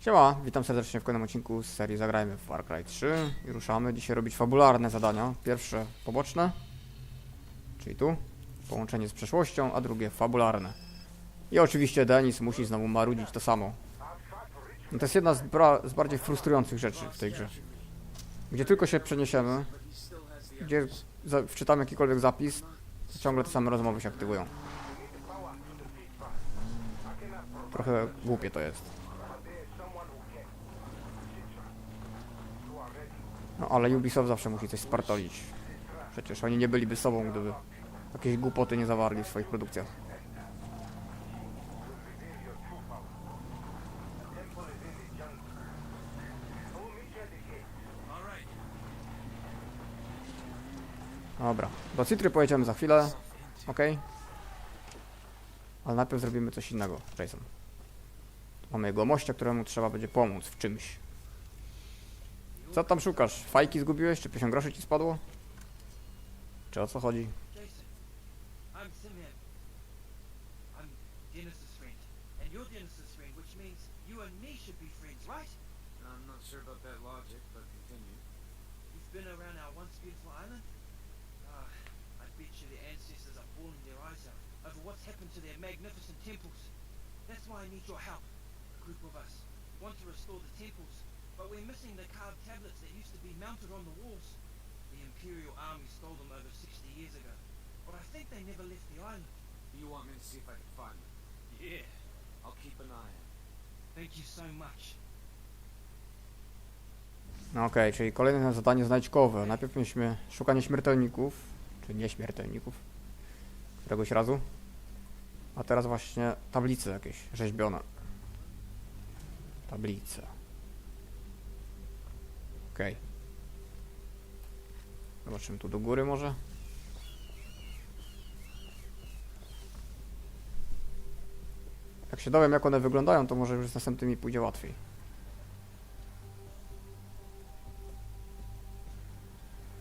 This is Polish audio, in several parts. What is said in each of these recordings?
Siema, witam serdecznie w kolejnym odcinku z serii Zagrajmy w Far Cry 3 i ruszamy dzisiaj robić fabularne zadania. Pierwsze poboczne, czyli tu, połączenie z przeszłością, a drugie fabularne. I oczywiście Denis musi znowu marudzić to samo. No to jest jedna z, z bardziej frustrujących rzeczy w tej grze. Gdzie tylko się przeniesiemy, gdzie wczytamy jakikolwiek zapis, ciągle te same rozmowy się aktywują. Trochę głupie to jest. No ale Ubisoft zawsze musi coś spartolić. Przecież oni nie byliby sobą, gdyby jakieś głupoty nie zawarli w swoich produkcjach. Dobra, do Citry pojedziemy za chwilę, ok? Ale najpierw zrobimy coś innego, Jason. Mamy jego mościa, któremu trzeba będzie pomóc w czymś. Co tam szukasz? Fajki zgubiłeś? Czy 50 groszy ci spadło? Czy o co chodzi? Jason, friend. And you're friend, which means you and me should be friends, right? But continue. You've been around our once beautiful island? Ah, bet you ancestors are their eyes out over happened to their magnificent temples. That's why I need your help. A group of us want to restore the temples, but we're missing the carved tablets that used to be mounted on the walls. The Imperial Army stole them over 60 years ago, but I think they never left the island. You want me to see if I can find them? Yeah. I'll keep an eye on Thank you so much. No okej, czyli kolejne zadanie znajdźkowe. Najpierw mieliśmy szukanie śmiertelników, czy nieśmiertelników, któregoś razu. A teraz właśnie tablice jakieś rzeźbione. Tablice. Okej. Zobaczymy tu do góry może. Jak się dowiem jak one wyglądają, to może już z następnymi pójdzie łatwiej.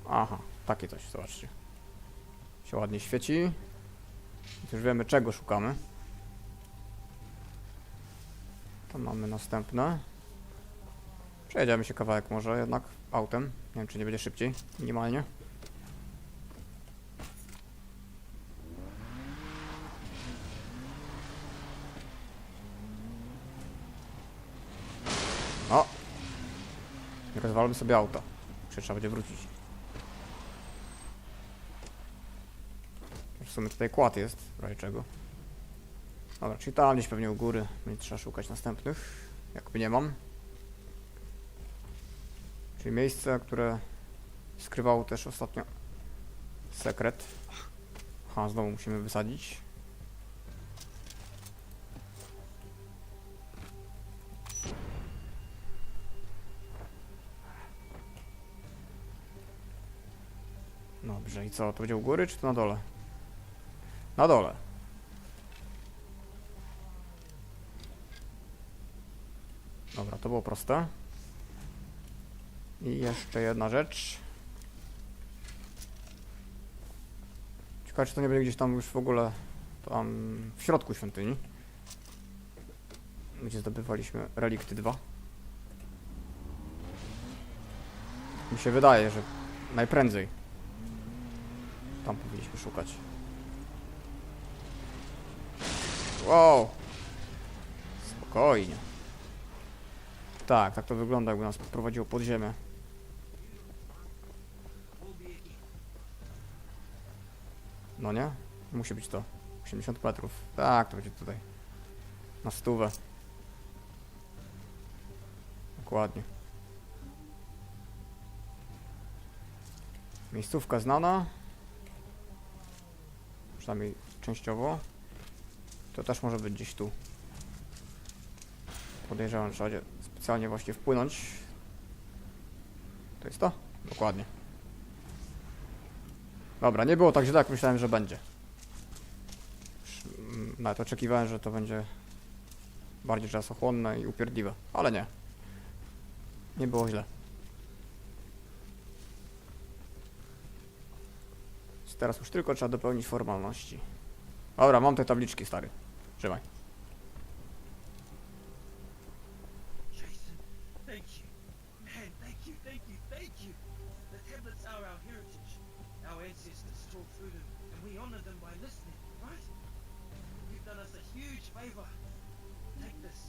Aha, takie coś, zobaczcie. Się ładnie świeci. Już wiemy czego szukamy. Tam mamy następne. Przejedziemy się kawałek może jednak autem. Nie wiem czy nie będzie szybciej, minimalnie. O! Rozwalmy sobie auta. Czy trzeba będzie wrócić. W sumie tutaj kład jest, w czego. Dobra, czyli tam gdzieś pewnie u góry będzie trzeba szukać następnych. Jakby nie mam. Czyli miejsce, które skrywało też ostatnio sekret. Aha, znowu musimy wysadzić. Dobrze, i co? To będzie u góry, czy to na dole? Na dole. Dobra, to było proste. I jeszcze jedna rzecz. Ciekawe, czy to nie będzie gdzieś tam już w ogóle tam w środku świątyni. Gdzie zdobywaliśmy relikty 2. Mi się wydaje, że najprędzej. Tam powinniśmy szukać. Wow. Spokojnie. Tak, tak to wygląda, jakby nas prowadziło pod ziemię. No nie? Musi być to. 80 metrów. Tak, to będzie tutaj. Na stówę. Dokładnie. Miejscówka znana. Przynajmniej częściowo. To też może być gdzieś tu. Podejrzewam, że trzeba specjalnie właśnie wpłynąć. To jest to? Dokładnie. Dobra, nie było tak źle, jak myślałem, że będzie. Mm, Nawet oczekiwałem, że to będzie bardziej czasochłonne i upierdliwe, ale nie. Nie było źle. Teraz już tylko trzeba dopełnić formalności. Dobra, mam te tabliczki, stary. Trzymaj. Talk through them, and we honor them by listening, right? You've done us a huge favor. Take this.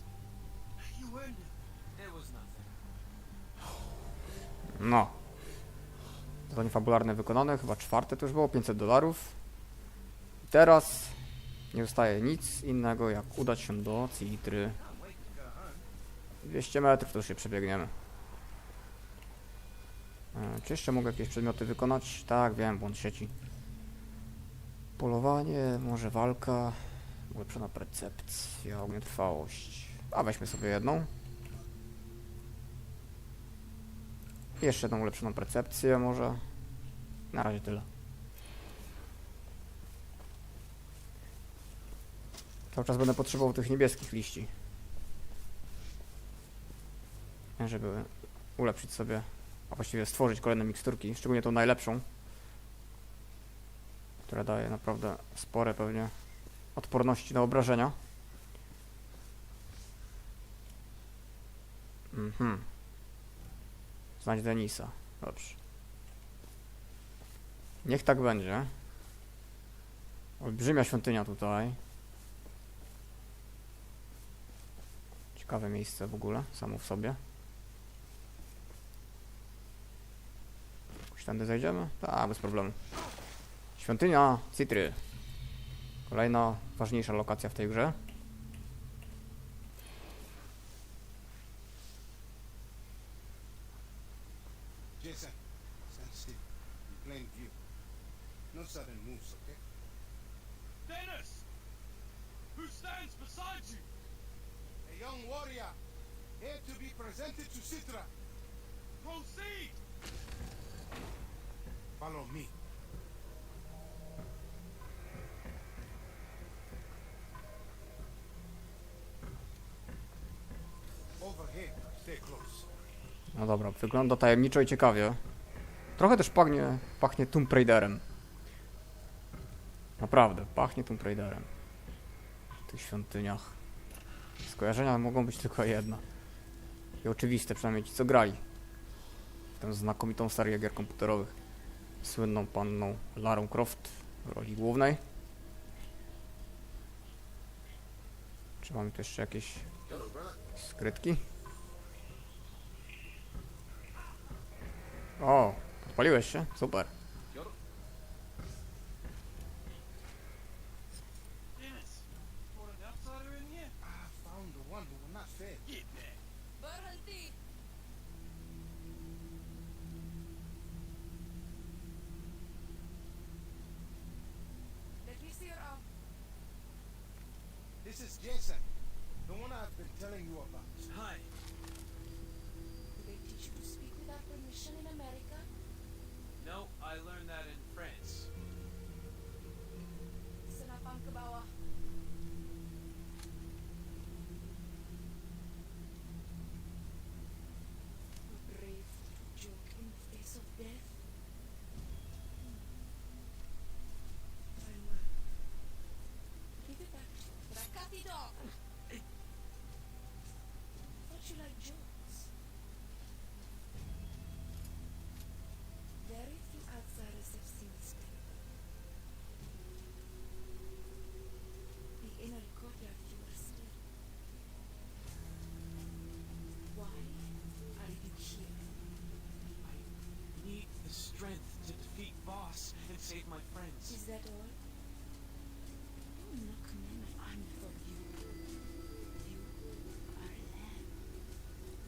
You earned it. It was nothing. No. Zadanie fabularne wykonane, chyba czwarte to już było, 500 dolarów. I teraz nie zostaje nic innego jak udać się do Citry. Can't wait to go home. 200 metrów to już się przebiegniemy. E, Czy jeszcze mogę jakieś przedmioty wykonać? Tak, wiem, błąd sieci. Polowanie, może walka, ulepszona percepcja, ogniotrwałość. A weźmy sobie jedną. Jeszcze jedną ulepszoną percepcję może. Na razie tyle. Cały czas będę potrzebował tych niebieskich liści żeby ulepszyć sobie, a właściwie stworzyć kolejne miksturki, szczególnie tą najlepszą, która daje naprawdę spore pewnie odporności na obrażenia. Mhm. Znajdź Denisa. Dobrze. Niech tak będzie. Olbrzymia świątynia tutaj. Ciekawe miejsce w ogóle, samo w sobie. Jakoś tędy zejdziemy? Tak, bez problemu. Świątynia Citry. Kolejna ważniejsza lokacja w tej grze. Jason, stand still. In plain view. No sudden moves, okay? Dennis! Who stands beside you? A young warrior, here to be presented to Citra. Proceed! Follow me. No dobra, wygląda tajemniczo i ciekawie. Trochę też pachnie, pachnie Tomb Raiderem. Naprawdę, pachnie Tomb Raiderem. W tych świątyniach. Skojarzenia mogą być tylko jedno. I oczywiste, przynajmniej ci co grali. W tę znakomitą serię gier komputerowych. Słynną panną Larą Croft w roli głównej. Czy mamy tu jeszcze jakieś skrytki? O, podpaliłeś się? Super.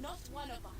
Not one of us.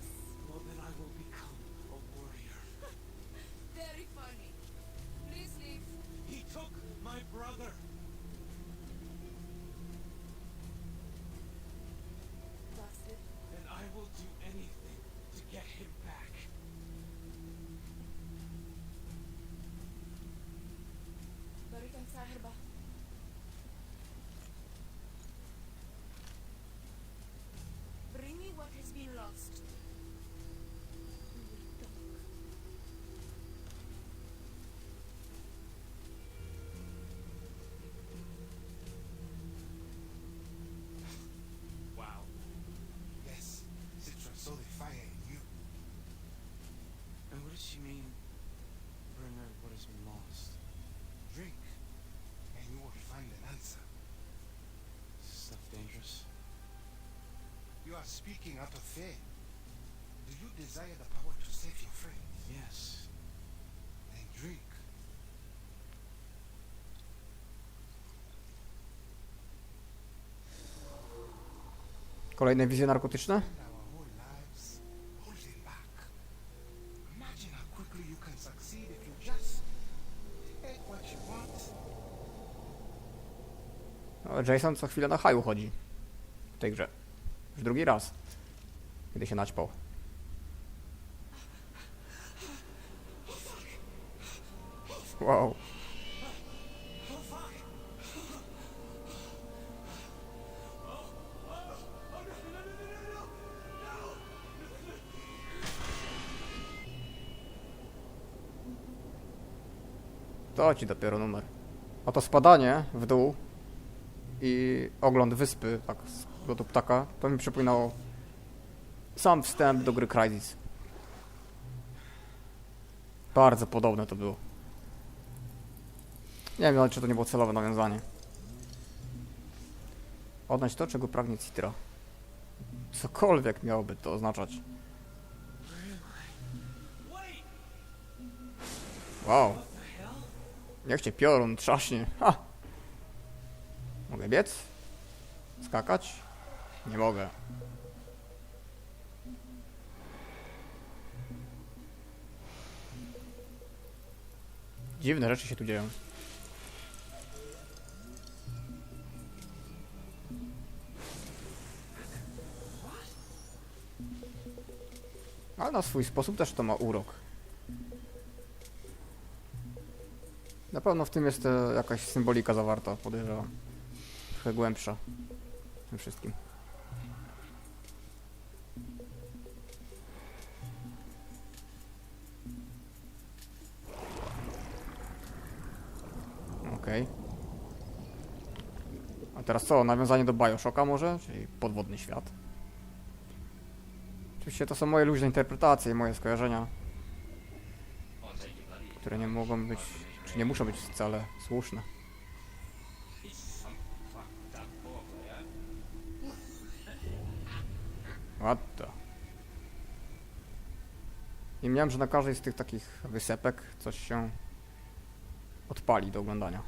Are speaking out of fear. Do you desire the power to save your friends? Yes. Then drink. Kolejne wizje narkotyczne? No, Jason co chwilę na haju chodzi. W tej grze. Już drugi raz. Kiedy się naćpał. Wow. To ci dopiero numer. A to spadanie w dół i ogląd wyspy, tak z lotu ptaka, to mi przypominało sam wstęp do gry Crysis. Bardzo podobne to było. Nie wiem czy to nie było celowe nawiązanie. Odnać to, czego pragnie Citra. Cokolwiek miałoby to oznaczać. Wow, niech cię piorun trzaśnie. Ha! Mogę biec? Skakać? Nie mogę. Dziwne rzeczy się tu dzieją. Ale na swój sposób też to ma urok. Na pewno w tym jest e, jakaś symbolika zawarta, podejrzewam. Trochę głębsza. Tym wszystkim. Co? Nawiązanie do Bioshocka może? Czyli podwodny świat. Oczywiście to są moje luźne interpretacje i moje skojarzenia, które nie mogą być, czy nie muszą być wcale słuszne. The? Nie miałem, że na każdej z tych takich wysepek coś się odpali do oglądania.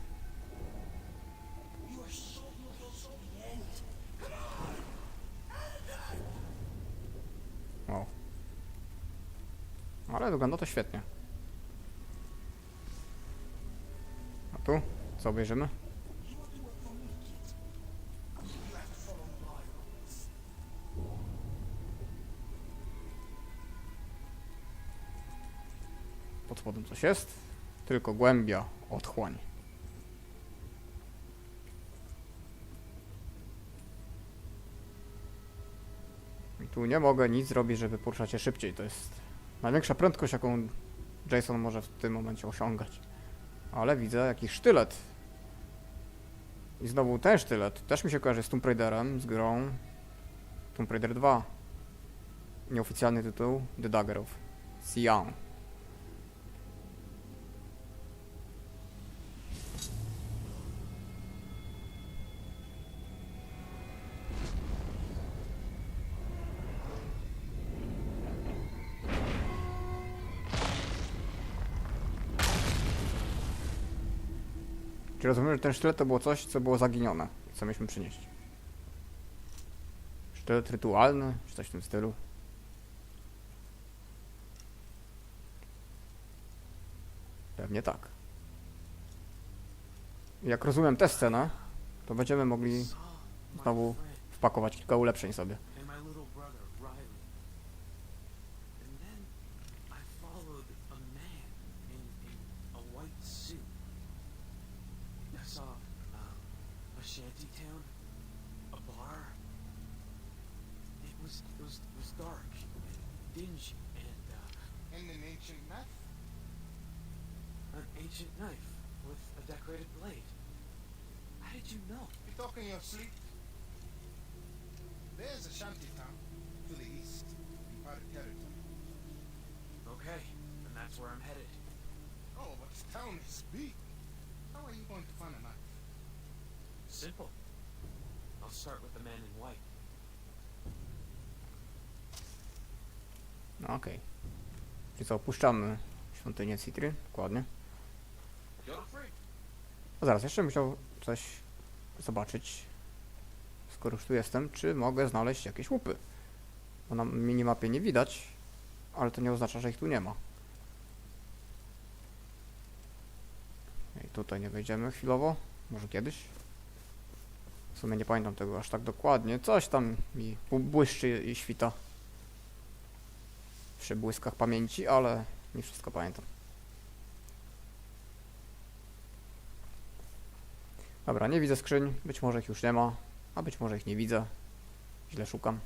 Wow. Ale wygląda to świetnie. A tu? Co obejrzymy? Pod spodem coś jest? Tylko głębia otchłań. Tu nie mogę nic zrobić, żeby poruszać się szybciej. To jest największa prędkość, jaką Jason może w tym momencie osiągać. Ale widzę jakiś sztylet. I znowu ten sztylet. Też mi się kojarzy z Tomb Raiderem, z grą Tomb Raider 2. Nieoficjalny tytuł The Dagger of Sion. Ten sztylet to było coś, co było zaginione, co mieliśmy przynieść? Sztylet rytualny, czy coś w tym stylu? Pewnie tak. Jak rozumiem tę scenę, to będziemy mogli znowu wpakować kilka ulepszeń sobie. Dark and dingy and uh, And an ancient knife? an ancient knife with a decorated blade. How did you know? You talk in your sleep? There's a shanty town to the east in Park territory. Okay, then that's where I'm headed. Oh, but the town is big. How are you going to find a knife? Simple. I'll start with the man in white. Okej. Czyli co, opuszczamy świątynię Citry, dokładnie. A zaraz, jeszcze musiał coś zobaczyć, skoro już tu jestem, czy mogę znaleźć jakieś łupy. Bo na minimapie nie widać, ale to nie oznacza, że ich tu nie ma. I tutaj nie wejdziemy chwilowo, może kiedyś. W sumie nie pamiętam tego aż tak dokładnie. Coś tam mi błyszczy i świta przy błyskach pamięci, ale nie wszystko pamiętam. Dobra, nie widzę skrzyń, być może ich już nie ma, a być może ich nie widzę. Źle szukam.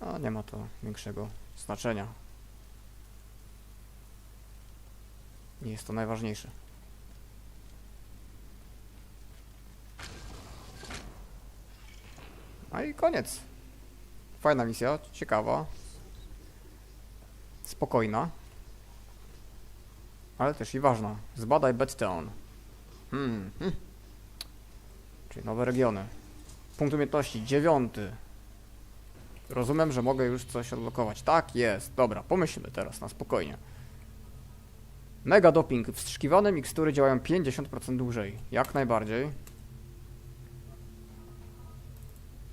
A nie ma to większego znaczenia. Nie jest to najważniejsze. No i koniec. Fajna misja, ciekawa. Spokojna. Ale też i ważna. Zbadaj Bedtown. Hmm, hmm. Czyli nowe regiony. Punkt umiejętności dziewiąty. Rozumiem, że mogę już coś odblokować. Tak jest. Dobra, pomyślmy teraz na spokojnie. Mega doping. Wstrzykiwane mikstury działają 50% dłużej. Jak najbardziej.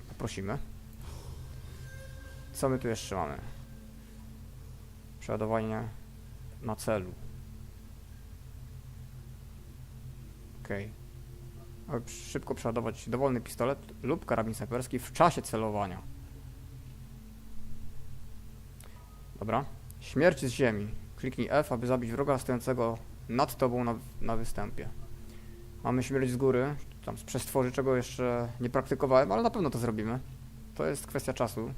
Poprosimy. Co my tu jeszcze mamy? Przeładowanie na celu. Okej. Aby szybko przeładować dowolny pistolet lub karabin snajperski w czasie celowania. Dobra. Śmierć z ziemi. Kliknij F, aby zabić wroga stojącego nad tobą na, na występie. Mamy śmierć z góry, tam z przestworzy, czego jeszcze nie praktykowałem, ale na pewno to zrobimy. To jest kwestia czasu.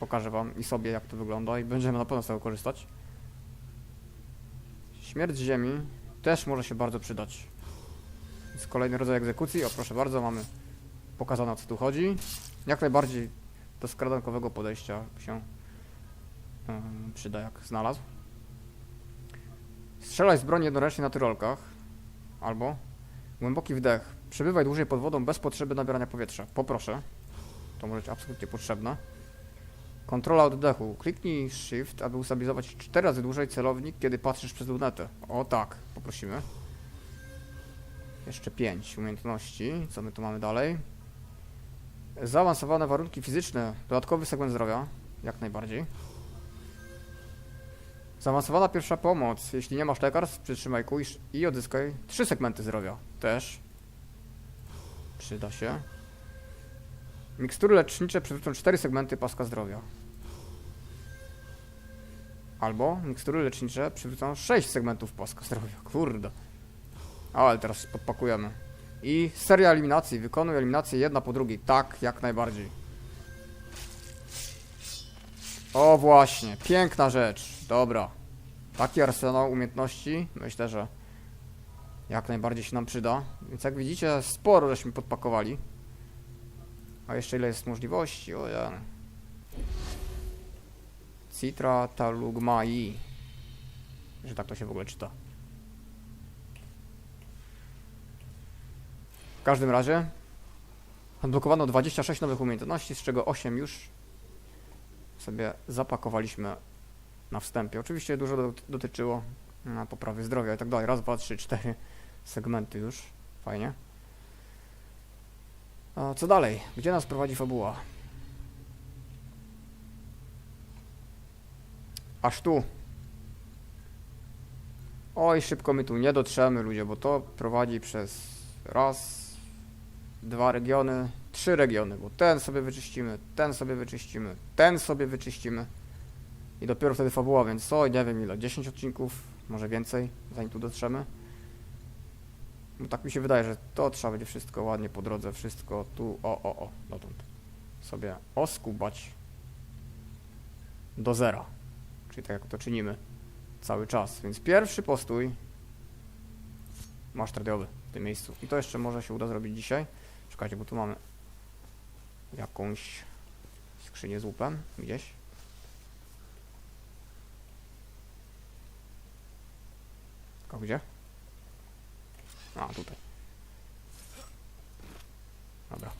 Pokażę wam i sobie, jak to wygląda i będziemy na pewno z tego korzystać. Śmierć ziemi też może się bardzo przydać. Jest kolejny rodzaj egzekucji. O, proszę bardzo, mamy pokazane o co tu chodzi. Jak najbardziej do skradankowego podejścia się przyda, jak znalazł. Strzelaj z broni jednoręcznie na tyrolkach. Albo głęboki wdech. Przebywaj dłużej pod wodą bez potrzeby nabierania powietrza. Poproszę. To może być absolutnie potrzebne. Kontrola oddechu. Kliknij Shift, aby ustabilizować 4 razy dłużej celownik, kiedy patrzysz przez lunetę. O tak, poprosimy. Jeszcze 5 umiejętności. Co my tu mamy dalej? Zaawansowane warunki fizyczne. Dodatkowy segment zdrowia. Jak najbardziej. Zaawansowana pierwsza pomoc. Jeśli nie masz lekarstw, przytrzymaj kół i sz- i odzyskaj 3 segmenty zdrowia. Też. Przyda się. Mikstury lecznicze przywrócą 4 segmenty paska zdrowia. Albo mikstury lecznicze przywrócą 6 segmentów paska zdrowia. Kurde. O, ale teraz podpakujemy. I seria eliminacji. Wykonuj eliminację jedna po drugiej. Tak, jak najbardziej. O właśnie, piękna rzecz. Dobra. Taki arsenał umiejętności myślę, że jak najbardziej się nam przyda. Więc jak widzicie, sporo żeśmy podpakowali. A jeszcze ile jest możliwości? O ja. Citra Talugmai. Że tak to się w ogóle czyta. W każdym razie odblokowano 26 nowych umiejętności, z czego 8 już sobie zapakowaliśmy na wstępie. Oczywiście dużo dot- dotyczyło mm, poprawy zdrowia i tak dalej. Raz, dwa, trzy, cztery segmenty już. Fajnie. A co dalej? Gdzie nas prowadzi fabuła? Aż tu. Oj, szybko my tu nie dotrzemy, ludzie, bo to prowadzi przez raz, dwa regiony, trzy regiony, bo ten sobie wyczyścimy, ten sobie wyczyścimy, ten sobie wyczyścimy i dopiero wtedy fabuła, więc oj, nie wiem ile, 10 odcinków, może więcej, zanim tu dotrzemy. Bo tak mi się wydaje, że to trzeba będzie wszystko ładnie po drodze, wszystko tu, o, o, o, dotąd sobie oskubać do zera. Czyli tak jak to czynimy cały czas. Więc pierwszy postój masz radiowy w tym miejscu. I to jeszcze może się uda zrobić dzisiaj. Czekajcie, bo tu mamy jakąś skrzynię z łupem gdzieś. Tylko gdzie? A, tutaj. Dobra.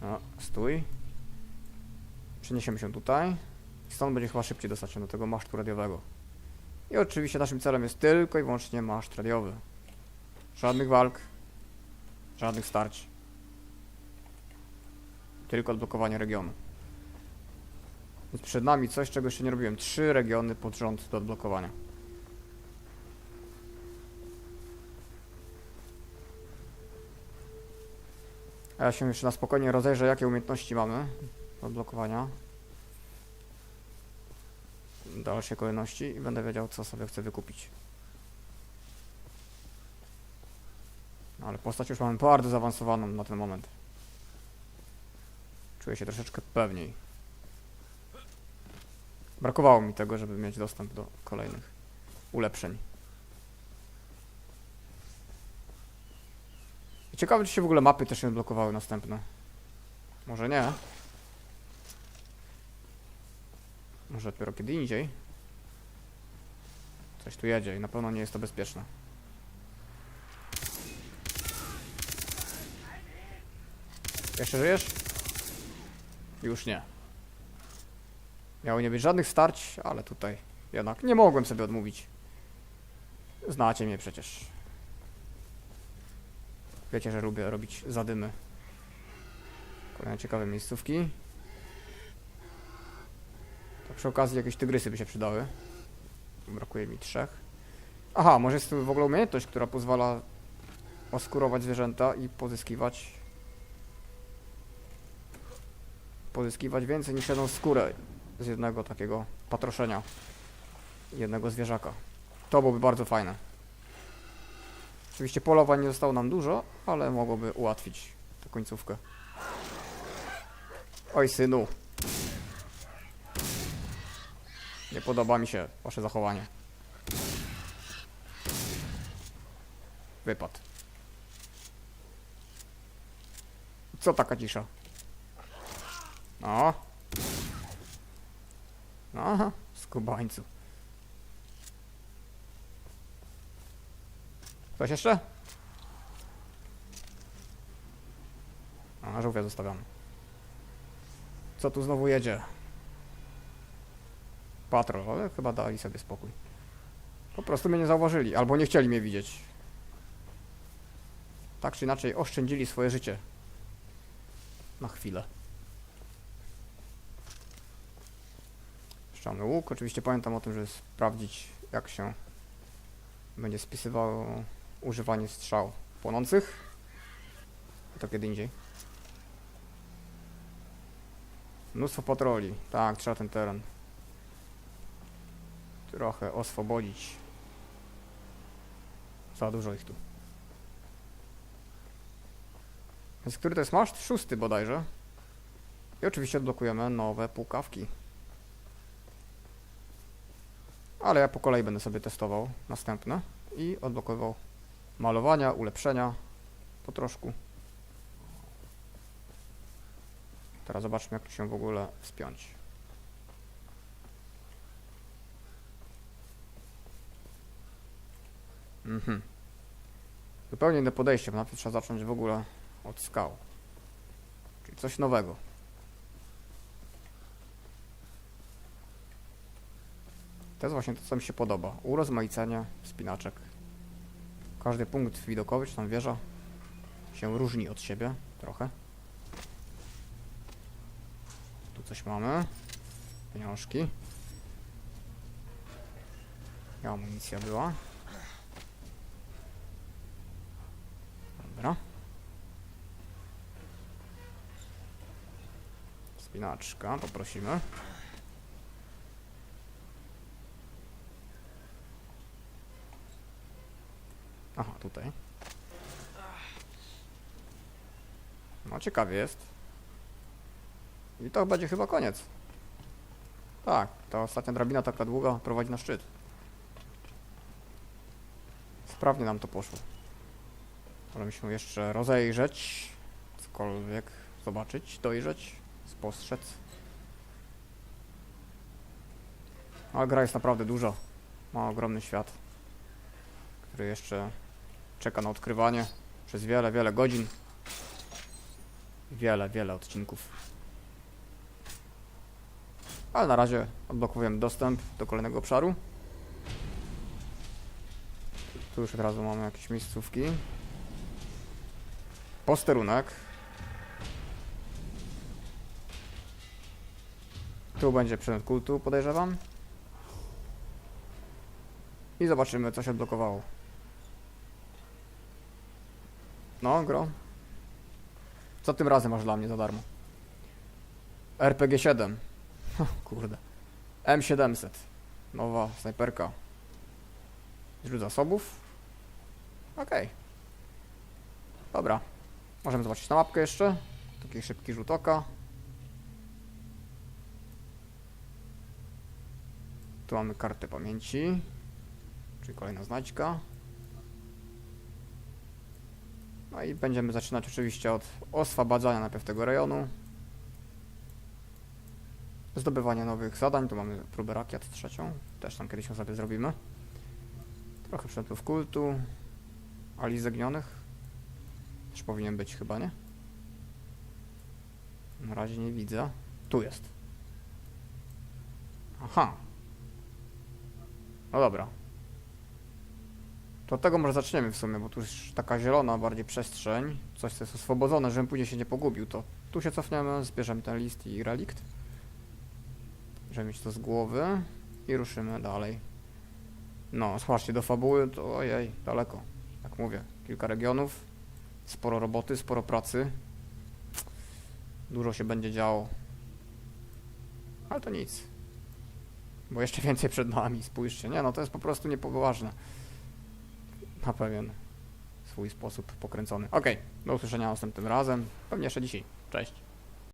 No, stój. Przeniesiemy się tutaj. Stąd będzie chyba szybciej dostać się do tego masztu radiowego. I oczywiście naszym celem jest tylko i wyłącznie maszt radiowy. Żadnych walk, żadnych starć. Tylko odblokowanie regionu. Więc przed nami coś, czego jeszcze nie robiłem. Trzy regiony pod rząd do odblokowania. A ja się jeszcze na spokojnie rozejrzę, jakie umiejętności mamy do odblokowania. W dalszej kolejności i będę wiedział, co sobie chcę wykupić. No, ale postać już mamy bardzo zaawansowaną na ten moment. Czuję się troszeczkę pewniej. Brakowało mi tego, żeby mieć dostęp do kolejnych ulepszeń. Ciekawe, czy się w ogóle mapy też nie odblokowały następne. Może nie. Może dopiero kiedy indziej. Coś tu jedzie i na pewno nie jest to bezpieczne. Jeszcze żyjesz? Już nie. Miało nie być żadnych starć, ale tutaj jednak nie mogłem sobie odmówić. Znacie mnie przecież. Wiecie, że lubię robić zadymy. Kolejne ciekawe miejscówki. Przy okazji jakieś tygrysy by się przydały. Brakuje mi trzech. Aha, może jest tu w ogóle umiejętność, która pozwala oskurować zwierzęta i pozyskiwać pozyskiwać więcej niż jedną skórę z jednego takiego patroszenia jednego zwierzaka. To byłoby bardzo fajne. Oczywiście polowań nie zostało nam dużo, ale mogłoby ułatwić tę końcówkę. Oj synu. Nie podoba mi się wasze zachowanie. Wypad. Co taka cisza? No. Aha, skubańcu. Ktoś jeszcze? A, żółwia zostawiamy. Co tu znowu jedzie? Patrol, ale chyba dali sobie spokój. Po prostu mnie nie zauważyli, albo nie chcieli mnie widzieć. Tak czy inaczej oszczędzili swoje życie. Na chwilę. Szczelny łuk. Oczywiście pamiętam o tym, żeby sprawdzić jak się będzie spisywało używanie strzał płonących. To kiedy indziej. Mnóstwo patroli. Tak, trzeba ten teren trochę oswobodzić. Za dużo ich tu. Więc który to jest maszt? Szósty bodajże. I oczywiście odblokujemy nowe półkawki. Ale ja po kolei będę sobie testował następne i odblokowywał malowania, ulepszenia po troszku. Teraz zobaczmy jak tu się w ogóle wspiąć. Mhm. Zupełnie inne podejście, bo najpierw trzeba zacząć w ogóle od skał. Czyli coś nowego. To jest właśnie to, co mi się podoba. Urozmaicenie wspinaczek. Każdy punkt widokowy, czy tam wieża, się różni od siebie trochę. Tu coś mamy. Pieniążki. I amunicja była. Dobra. Spinaczka, poprosimy. Aha, tutaj. No, ciekawie jest. I to będzie chyba koniec. Tak, ta ostatnia drabina taka długa prowadzi na szczyt. Sprawnie nam to poszło. Ale musimy jeszcze rozejrzeć, cokolwiek zobaczyć, dojrzeć, spostrzec. Ale gra jest naprawdę duża. Ma ogromny świat, który jeszcze czeka na odkrywanie przez wiele, wiele godzin. Wiele, wiele odcinków. Ale na razie odblokowujemy dostęp do kolejnego obszaru. Tu już od razu mamy jakieś miejscówki. Posterunek. Tu będzie przedmiot kultu, podejrzewam. I zobaczymy, co się odblokowało. No, gro. Co tym razem masz dla mnie za darmo? RPG 7. Kurde. M700. Nowa snajperka. Źródł zasobów. Okej. Dobra. Możemy zobaczyć na mapkę jeszcze. Taki szybki rzut oka. Tu mamy kartę pamięci. Czyli kolejna znajdźka. No i będziemy zaczynać oczywiście od oswabadzania najpierw tego rejonu. Zdobywania nowych zadań. Tu mamy próbę rakiet trzecią. Też tam kiedyś ją sobie zrobimy. Trochę przedmiotów kultu. Ali zagnionych. Powinien być chyba, nie? Na razie nie widzę. Tu jest. Aha. No dobra. To od tego może zaczniemy w sumie, bo tu już taka zielona bardziej przestrzeń. Coś, co jest oswobodzone, żebym później się nie pogubił. To tu się cofniemy, zbierzemy ten list i relikt. Żeby mieć to z głowy. I ruszymy dalej. No, zobaczcie, do fabuły to ojej, daleko. Jak mówię, kilka regionów. Sporo roboty, sporo pracy. Dużo się będzie działo. Ale to nic. Bo jeszcze więcej przed nami, spójrzcie. Nie no, to jest po prostu niepoważne. Na pewien swój sposób pokręcony. Okej, do usłyszenia następnym razem. Pewnie jeszcze dzisiaj. Cześć.